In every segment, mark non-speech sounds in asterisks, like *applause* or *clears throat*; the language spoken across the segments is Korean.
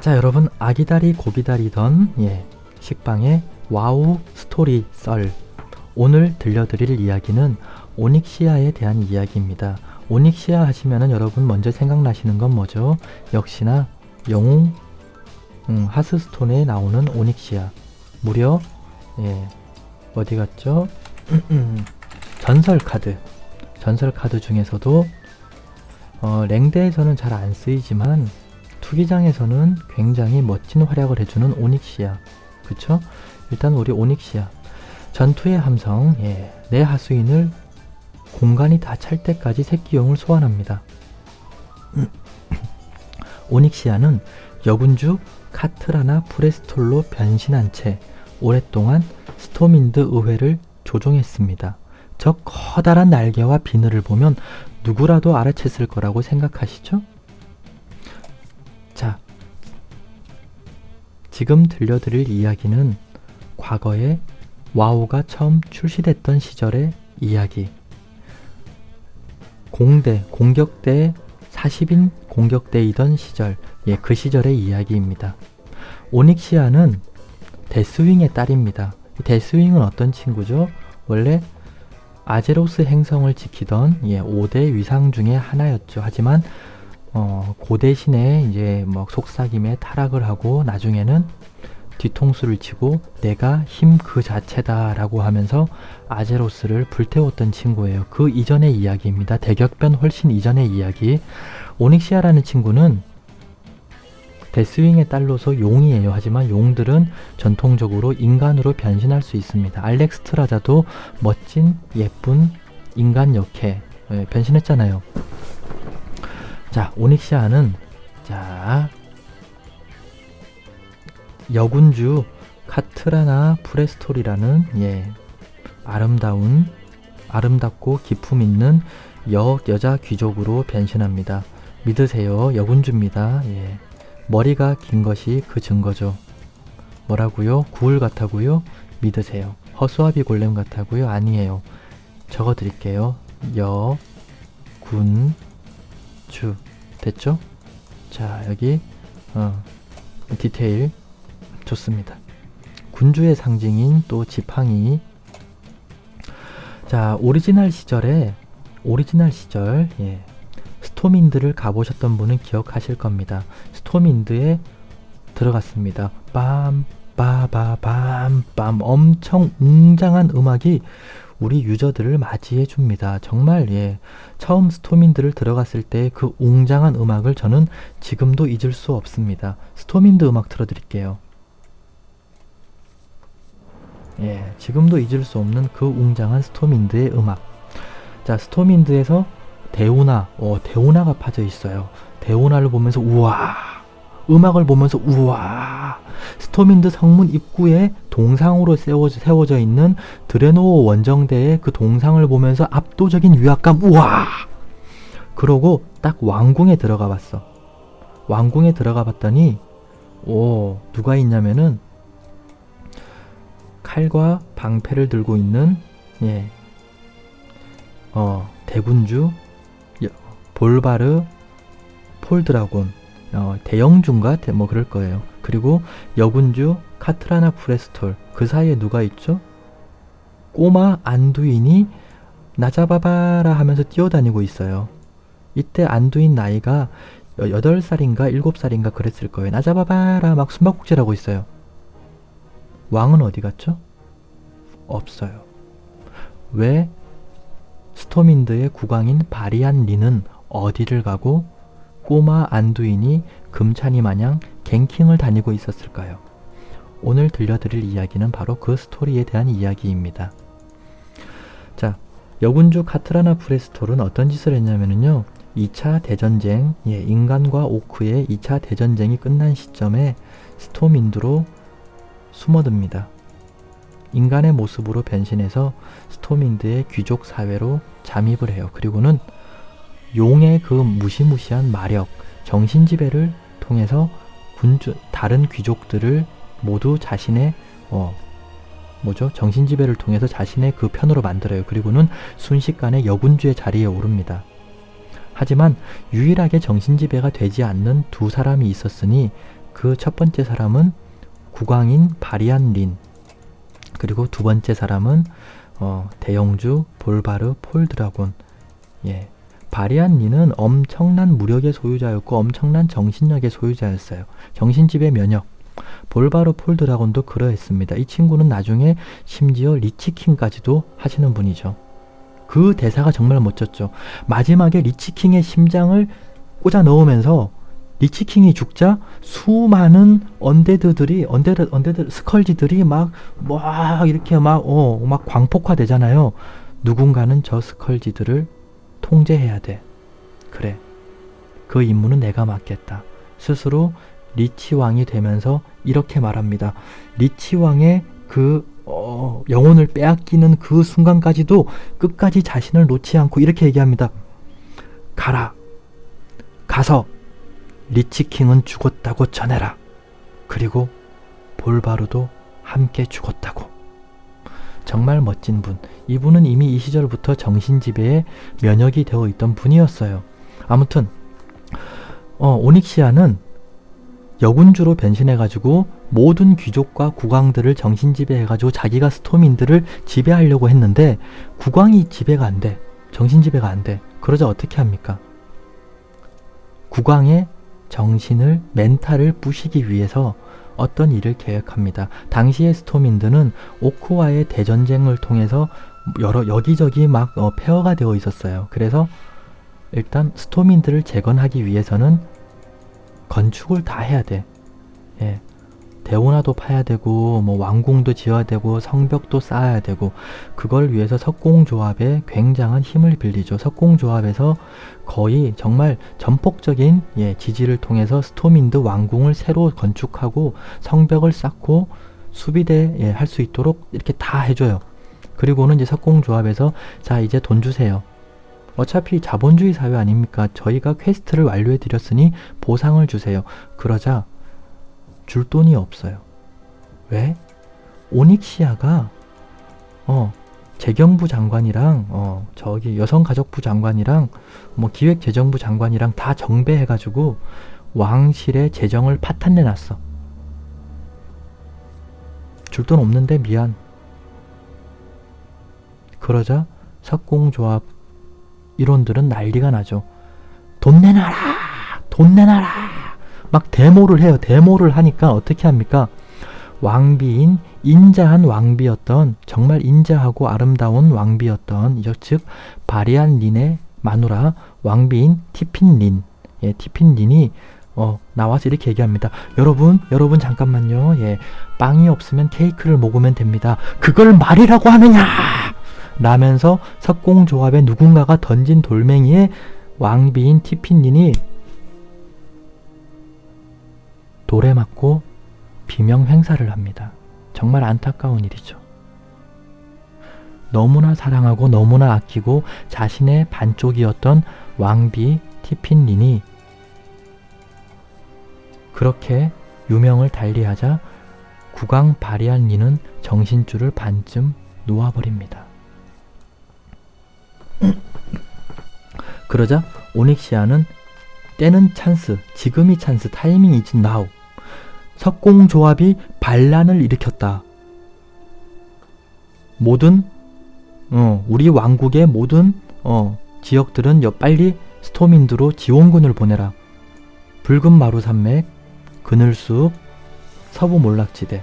자 여러분 아기다리 고기다리던 예, 식빵의 와우 스토리 썰 오늘 들려드릴 이야기는 오닉시아에 대한 이야기입니다. 오닉시아 하시면은 여러분 먼저 생각나시는 건 뭐죠? 역시나 영웅 음, 하스스톤에 나오는 오닉시아 무려 예, 어디 갔죠? *clears throat* 전설 카드 전설 카드 중에서도 어, 랭대에서는 잘 안 쓰이지만 투기장에서는 굉장히 멋진 활약을 해주는 오닉시아 그쵸? 일단 우리 오닉시아 전투의 함성 예, 내 하수인을 공간이 다 찰 때까지 새끼용을 소환합니다. *clears throat* 오닉시아는 여군주 카트라나 프레스톨로 변신한 채 오랫동안 스토민드 의회를 조종했습니다. 저 커다란 날개와 비늘을 보면 누구라도 알아챘을 거라고 생각하시죠? 지금 들려드릴 이야기는 과거에 와우가 처음 출시됐던 시절의 이야기. 공대, 공격대 40인 공격대이던 시절, 예, 그 시절의 이야기입니다. 오닉시아는 데스윙의 딸입니다. 이 데스윙은 어떤 친구죠? 원래 아제로스 행성을 지키던 예, 5대 위상 중에 하나였죠. 하지만 어, 고대신에 이제 뭐 속삭임에 타락을 하고 나중에는 뒤통수를 치고 내가 힘 그 자체다라고 하면서 아제로스를 불태웠던 친구예요. 그 이전의 이야기입니다. 대격변 훨씬 이전의 이야기. 오닉시아라는 친구는 데스윙의 딸로서 용이에요. 하지만 용들은 전통적으로 인간으로 변신할 수 있습니다. 알렉스 트라자도 멋진 예쁜 인간 역해 예, 변신했잖아요. 자, 오닉시아는 자 여군주 카트라나 프레스톨이라는 예 아름다운 아름답고 기품 있는 여 여자 귀족으로 변신합니다. 믿으세요. 여군주입니다. 예. 머리가 긴 것이 그 증거죠. 뭐라고요? 구울 같다고요? 믿으세요. 허수아비 골렘 같다고요? 아니에요. 적어 드릴게요. 여, 군, 주. 됐죠? 자, 여기, 어, 디테일. 좋습니다. 군주의 상징인 또 지팡이. 자, 오리지널 시절에, 오리지널 시절, 예. 스토민드를 가보셨던 분은 기억하실 겁니다. 스토민드에 들어갔습니다. 빰, 빠바밤, 빰. 엄청 웅장한 음악이 우리 유저들을 맞이해 줍니다. 정말, 예. 처음 스토민드를 들어갔을 때 그 웅장한 음악을 저는 지금도 잊을 수 없습니다. 스토민드 음악 틀어 드릴게요. 예, 지금도 잊을 수 없는 그 웅장한 스토민드의 음악. 자, 스토민드에서 대우나, 어, 대우나가 파져 있어요. 대우나를 보면서 우와, 음악을 보면서 우와, 스토민드 성문 입구에 동상으로 세워져, 세워져 있는 드레노 원정대의 그 동상을 보면서 압도적인 위압감, 우와! 그러고 딱 왕궁에 들어가 봤어. 왕궁에 들어가 봤더니, 오, 누가 있냐면은, 칼과 방패를 들고 있는, 예, 어, 대군주, 볼바르, 폴드라곤, 어, 대영주인가? 대- 뭐 그럴 거예요. 그리고 여군주, 카트라나 프레스톨. 그 사이에 누가 있죠? 꼬마 안두인이 나 잡아봐라 하면서 뛰어다니고 있어요. 이때 안두인 나이가 8살인가 7살인가 그랬을 거예요. 나 잡아봐라 막 숨바꼭질하고 있어요. 왕은 어디 갔죠? 없어요. 왜 스토민드의 국왕인 바리안 리는 어디를 가고 꼬마 안두인이 금찬이 마냥 갱킹을 다니고 있었을까요? 오늘 들려드릴 이야기는 바로 그 스토리에 대한 이야기입니다. 자, 여군주 카트라나 프레스톨은 어떤 짓을 했냐면요. 2차 대전쟁, 예, 인간과 오크의 2차 대전쟁이 끝난 시점에 스토민드로 숨어듭니다. 인간의 모습으로 변신해서 스토민드의 귀족 사회로 잠입을 해요. 그리고는 용의 그 무시무시한 마력, 정신 지배를 통해서 군주, 다른 귀족들을 모두 자신의 어, 뭐죠? 정신 지배를 통해서 자신의 그 편으로 만들어요. 그리고는 순식간에 여군주의 자리에 오릅니다. 하지만 유일하게 정신 지배가 되지 않는 두 사람이 있었으니 그 첫 번째 사람은 국왕인 바리안 린. 그리고 두 번째 사람은 어, 대영주 볼바르 폴드라곤. 예. 바리안 린은 엄청난 무력의 소유자였고 엄청난 정신력의 소유자였어요. 정신지배 면역. 볼바르 폴드라곤도 그러했습니다. 이 친구는 나중에 심지어 리치킹까지도 하시는 분이죠. 그 대사가 정말 멋졌죠. 마지막에 리치킹의 심장을 꽂아 넣으면서 리치킹이 죽자 수많은 언데드들이 언데드 언데드 스컬지들이 막 막 이렇게 막어막 광폭화되잖아요. 누군가는 저 스컬지들을 통제해야 돼. 그래. 그 임무는 내가 맡겠다. 스스로 리치 왕이 되면서 이렇게 말합니다. 리치 왕의 그 어, 영혼을 빼앗기는 그 순간까지도 끝까지 자신을 놓지 않고 이렇게 얘기합니다. 가라. 가서 리치킹은 죽었다고 전해라. 그리고 볼바루도 함께 죽었다고. 정말 멋진 분. 이분은 이미 이 시절부터 정신지배에 면역이 되어 있던 분이었어요. 아무튼 어, 오닉시아는 여군주로 변신해가지고 모든 귀족과 국왕들을 정신지배해가지고 자기가 스토민들을 지배하려고 했는데 국왕이 지배가 안 돼. 정신지배가 안 돼. 그러자 어떻게 합니까? 국왕의 정신을 멘탈을 부시기 위해서 어떤 일을 계획합니다. 당시의 스토민들은 오크와의 대전쟁을 통해서 여러 여기저기 막 어, 폐허가 되어 있었어요. 그래서 일단 스토민들을 재건하기 위해서는 건축을 다 해야 돼. 예. 대운하도 파야 되고 뭐 왕궁도 지어야 되고 성벽도 쌓아야 되고 그걸 위해서 석공조합에 굉장한 힘을 빌리죠. 석공조합에서 거의 정말 전폭적인 예, 지지를 통해서 스토민드 왕궁을 새로 건축하고 성벽을 쌓고 수비대 예, 할 수 있도록 이렇게 다 해줘요. 그리고는 이제 석공조합에서 자 이제 돈 주세요. 어차피 자본주의 사회 아닙니까? 저희가 퀘스트를 완료해 드렸으니 보상을 주세요. 그러자 줄 돈이 없어요. 왜? 오닉시아가 어 재경부 장관이랑 어 저기 여성가족부 장관이랑 뭐 기획재정부 장관이랑 다 정배해가지고 왕실의 재정을 파탄내 놨어. 줄 돈 없는데 미안. 그러자 석공조합 일원들은 난리가 나죠. 돈 내놔라! 돈 내놔라! 막 데모를 해요. 데모를 하니까 어떻게 합니까? 왕비인 인자한 왕비였던 정말 인자하고 아름다운 왕비였던 즉 바리안 린의 마누라 왕비인 티핀 린, 예, 티핀 린이 어, 나와서 이렇게 얘기합니다. 여러분, 여러분 잠깐만요. 예, 빵이 없으면 케이크를 먹으면 됩니다. 그걸 말이라고 하느냐? 라면서 석공조합의 누군가가 던진 돌멩이에 왕비인 티핀 린이 돌에 맞고 비명 행사를 합니다. 정말 안타까운 일이죠. 너무나 사랑하고 너무나 아끼고 자신의 반쪽이었던 왕비 티핀린이 그렇게 유명을 달리하자 국왕 바리안리는 정신줄을 반쯤 놓아버립니다. 그러자 오닉시아는 때는 찬스, 지금이 찬스, 타이밍 이즈 나우. 석공조합이 반란을 일으켰다. 모든 어, 우리 왕국의 모든 어, 지역들은 빨리 스토민드로 지원군을 보내라. 붉은 마루 산맥, 그늘숲, 서부 몰락지대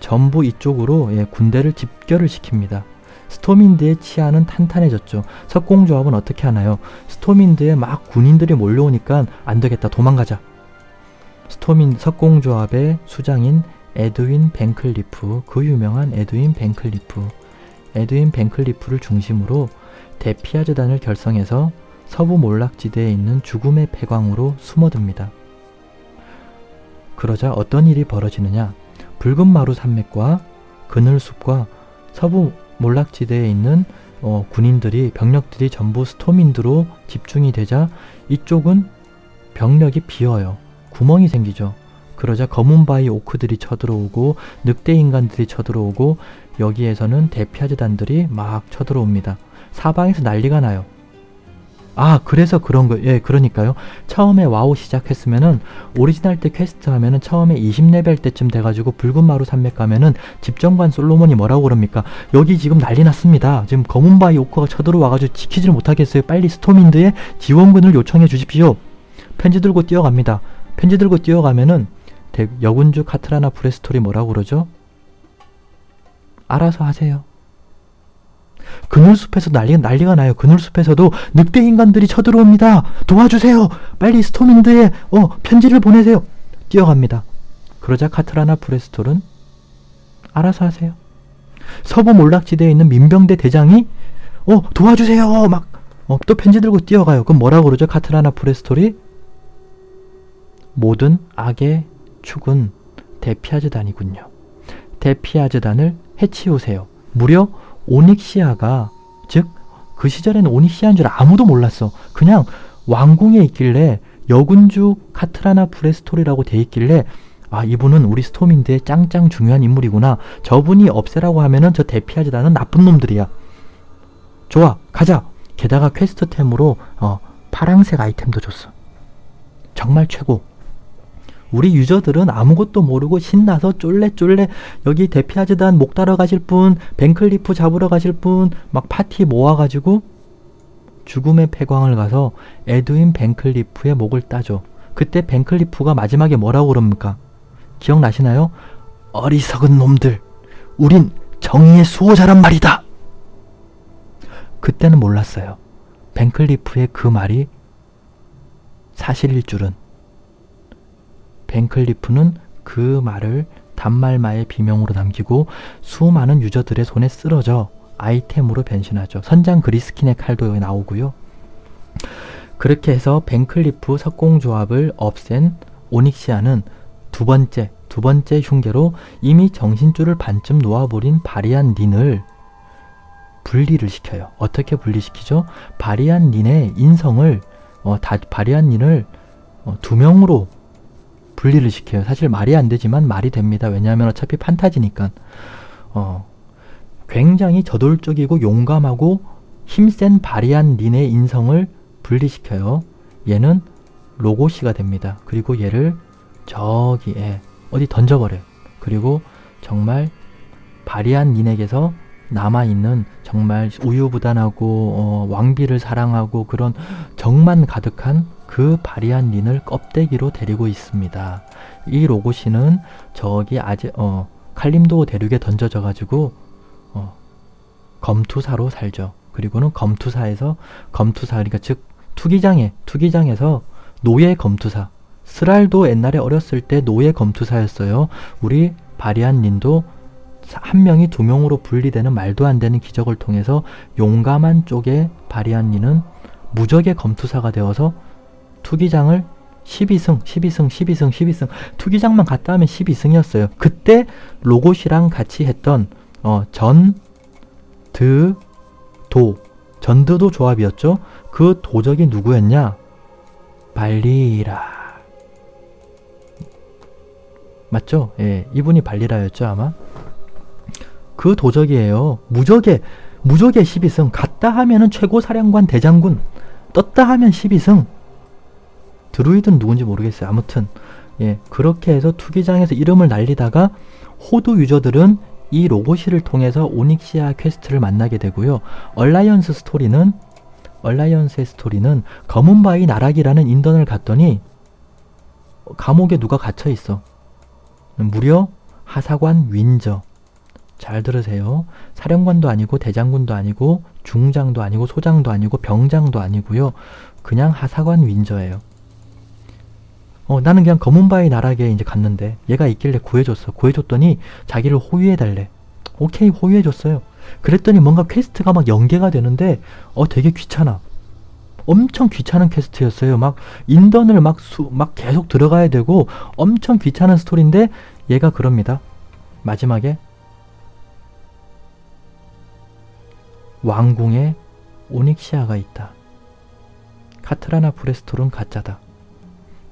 전부 이쪽으로 예, 군대를 집결을 시킵니다. 스토민드의 치안은 탄탄해졌죠. 석공조합은 어떻게 하나요? 스토민드에 막 군인들이 몰려오니까 안 되겠다. 도망가자. 스토민 석공조합의 수장인 에드윈 벤클리프, 그 유명한 에드윈 벤클리프. 에드윈 벤클리프를 중심으로 대피아즈단을 결성해서 서부 몰락지대에 있는 죽음의 폐광으로 숨어듭니다. 그러자 어떤 일이 벌어지느냐? 붉은 마루 산맥과 그늘숲과 서부 몰락지대에 있는 어, 군인들이 병력들이 전부 스토민드로 집중이 되자 이쪽은 병력이 비어요. 구멍이 생기죠. 그러자 검은 바위 오크들이 쳐들어오고 늑대 인간들이 쳐들어오고 여기에서는 대피아즈단들이 막 쳐들어옵니다. 사방에서 난리가 나요. 아, 그래서 그런 거, 예, 그러니까요. 처음에 와우 시작했으면은, 오리지널 때 퀘스트 하면은 처음에 20레벨 때쯤 돼가지고 붉은 마루 산맥 가면은 집정관 솔로몬이 뭐라고 그럽니까? 여기 지금 난리 났습니다. 지금 검은 바위 오커가 쳐들어와가지고 지키지를 못하겠어요. 빨리 스톰인드에 지원군을 요청해 주십시오. 편지 들고 뛰어갑니다. 편지 들고 뛰어가면은, 대- 여군주 카트라나 브레스톨이 뭐라고 그러죠? 알아서 하세요. 그늘숲에서 난리, 난리가 나요. 그늘숲에서도 늑대 인간들이 쳐들어옵니다. 도와주세요. 빨리 스톰인드에 어, 편지를 보내세요. 뛰어갑니다. 그러자 카트라나 브레스톨은 알아서 하세요. 서부 몰락지대에 있는 민병대 대장이 어 도와주세요. 막 어, 또 편지 들고 뛰어가요. 그럼 뭐라고 그러죠? 카트라나 브레스톨이 모든 악의 축은 데피아즈단이군요. 데피아즈단을 해치우세요. 무려 오닉시아가 즉 그 시절에는 오닉시아인 줄 아무도 몰랐어. 그냥 왕궁에 있길래 여군주 카트라나 브레스톨이라고 돼 있길래 아 이분은 우리 스톰인드의 짱짱 중요한 인물이구나. 저분이 없애라고 하면은 저 데피아즈단은 나쁜 놈들이야. 좋아 가자. 게다가 퀘스트템으로 어, 파랑색 아이템도 줬어. 정말 최고. 우리 유저들은 아무것도 모르고 신나서 쫄래쫄래 여기 데피아즈단 목 따러 가실 분, 벤클리프 잡으러 가실 분, 막 파티 모아가지고 죽음의 폐광을 가서 에드윈 벤클리프의 목을 따줘. 그때 벤클리프가 마지막에 뭐라고 그럽니까? 기억나시나요? 어리석은 놈들. 우린 정의의 수호자란 말이다. 그때는 몰랐어요. 벤클리프의 그 말이 사실일 줄은. 벤클리프는 그 말을 단말마의 비명으로 남기고 수많은 유저들의 손에 쓰러져 아이템으로 변신하죠. 선장 그리스킨의 칼도 여기 나오고요. 그렇게 해서 벤클리프 석공조합을 없앤 오닉시아는 두 번째, 두 번째 흉계로 이미 정신줄을 반쯤 놓아버린 바리안 닌을 분리를 시켜요. 어떻게 분리시키죠? 바리안 닌의 인성을 어, 다, 바리안 닌을 어, 두 명으로 분리를 시켜요. 사실 말이 안 되지만 말이 됩니다. 왜냐하면 어차피 판타지니까. 어, 굉장히 저돌적이고 용감하고 힘센 바리안 린의 인성을 분리시켜요. 얘는 로고시가 됩니다. 그리고 얘를 저기에 어디 던져버려요. 그리고 정말 바리안 린에게서 남아있는 정말 우유부단하고 어, 왕비를 사랑하고 그런 정만 가득한 그 바리안 린을 껍데기로 데리고 있습니다. 이 로고시는 저기 아제 어 칼림도 대륙에 던져져 가지고 어 검투사로 살죠. 그리고는 검투사에서 검투사 그러니까 즉 투기장에 투기장에서 노예 검투사 스랄도 옛날에 어렸을 때 노예 검투사였어요. 우리 바리안 린도 한 명이 두 명으로 분리되는 말도 안 되는 기적을 통해서 용감한 쪽의 바리안 린은 무적의 검투사가 되어서 투기장을 12승, 12승, 12승, 12승. 투기장만 갔다 하면 12승이었어요. 그때 로봇이랑 같이 했던 어, 전, 드, 도. 전드도 조합이었죠. 그 도적이 누구였냐? 발리라. 맞죠? 예, 이분이 발리라였죠, 아마. 그 도적이에요. 무적의, 무적의 12승. 갔다 하면은 최고 사령관 대장군. 떴다 하면 12승. 드루이드는 누군지 모르겠어요. 아무튼 예 그렇게 해서 투기장에서 이름을 날리다가 호두 유저들은 이 로고시를 통해서 오닉시아 퀘스트를 만나게 되고요. 얼라이언스 스토리는 얼라이언스의 스토리는 검은 바위 나락이라는 인던을 갔더니 감옥에 누가 갇혀 있어. 무려 하사관 윈저. 잘 들으세요. 사령관도 아니고 대장군도 아니고 중장도 아니고 소장도 아니고 병장도 아니고요. 그냥 하사관 윈저예요. 어, 나는 그냥 검은 바위 나락에 이제 갔는데 얘가 있길래 구해줬어. 구해줬더니 자기를 호위해달래. 오케이, 호위해줬어요. 그랬더니 뭔가 퀘스트가 막 연계가 되는데 어, 되게 귀찮아. 엄청 귀찮은 퀘스트였어요. 막 인던을 막, 수, 막 계속 들어가야 되고 엄청 귀찮은 스토리인데 얘가 그럽니다. 마지막에 왕궁에 오닉시아가 있다. 카트라나 브레스톨은 가짜다.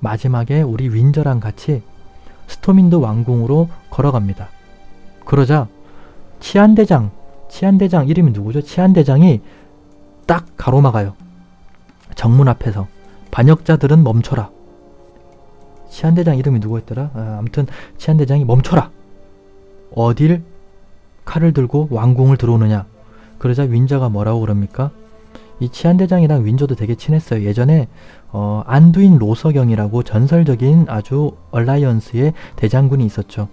마지막에 우리 윈저랑 같이 스토민드 왕궁으로 걸어갑니다. 그러자 치안대장, 치안대장 이름이 누구죠? 치안대장이 딱 가로막아요. 정문 앞에서 반역자들은 멈춰라. 치안대장 이름이 누구였더라? 아, 아무튼 치안대장이 멈춰라. 어딜 칼을 들고 왕궁을 들어오느냐. 그러자 윈저가 뭐라고 그럽니까? 이 치안대장이랑 윈저도 되게 친했어요. 예전에 어, 안두인 로서경이라고 전설적인 아주 얼라이언스의 대장군이 있었죠.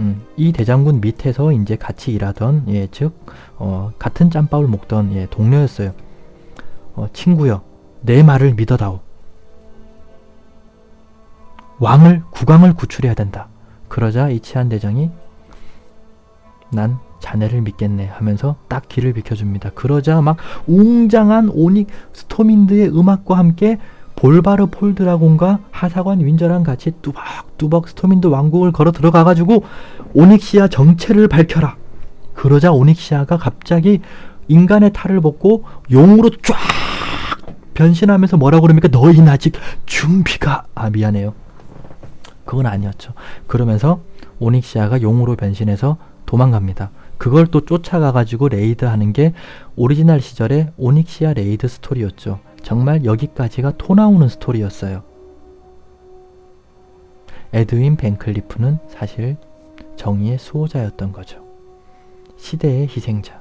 음, 이 대장군 밑에서 이제 같이 일하던 예, 즉 어, 같은 짬밥을 먹던 예, 동료였어요. 어, 친구여, 내 말을 믿어다오. 왕을 국왕을 구출해야 된다. 그러자 이 치안 대장이 난 자네를 믿겠네 하면서 딱 길을 비켜줍니다. 그러자 막 웅장한 오닉 스토민드의 음악과 함께 볼바르 폴드라곤과 하사관 윈저랑 같이 뚜벅뚜벅 스토민드 왕국을 걸어 들어가가지고 오닉시아 정체를 밝혀라. 그러자 오닉시아가 갑자기 인간의 탈을 벗고 용으로 쫙 변신하면서 뭐라고 그럽니까? 너희는 아직 준비가 아 미안해요. 그건 아니었죠. 그러면서 오닉시아가 용으로 변신해서 도망갑니다. 그걸 또 쫓아가가지고 레이드 하는 게 오리지널 시절의 오닉시아 레이드 스토리였죠. 정말 여기까지가 토 나오는 스토리였어요. 에드윈 벤클리프는 사실 정의의 수호자였던 거죠. 시대의 희생자.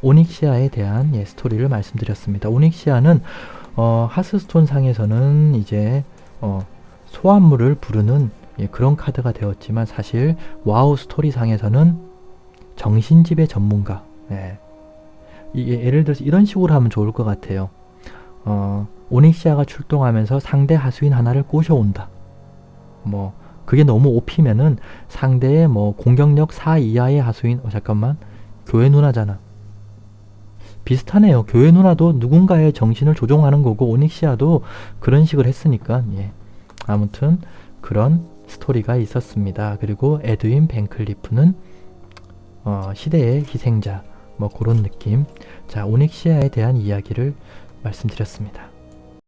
오닉시아에 대한 예, 스토리를 말씀드렸습니다. 오닉시아는 어, 하스스톤 상에서는 이제 어, 소환물을 부르는 예, 그런 카드가 되었지만 사실 와우 스토리 상에서는 정신지배 전문가. 예. 이게 예를 들어서 이런 식으로 하면 좋을 것 같아요. 어, 오닉시아가 출동하면서 상대 하수인 하나를 꼬셔온다. 뭐 그게 너무 오피면은 상대의 뭐 공격력 4 이하의 하수인 어 잠깐만 교회 누나잖아. 비슷하네요. 교회 누나도 누군가의 정신을 조종하는 거고 오닉시아도 그런 식을 했으니까 예. 아무튼 그런 스토리가 있었습니다. 그리고 에드윈 벤클리프는 어, 시대의 희생자 뭐 그런 느낌. 자 오닉시아에 대한 이야기를 말씀드렸습니다.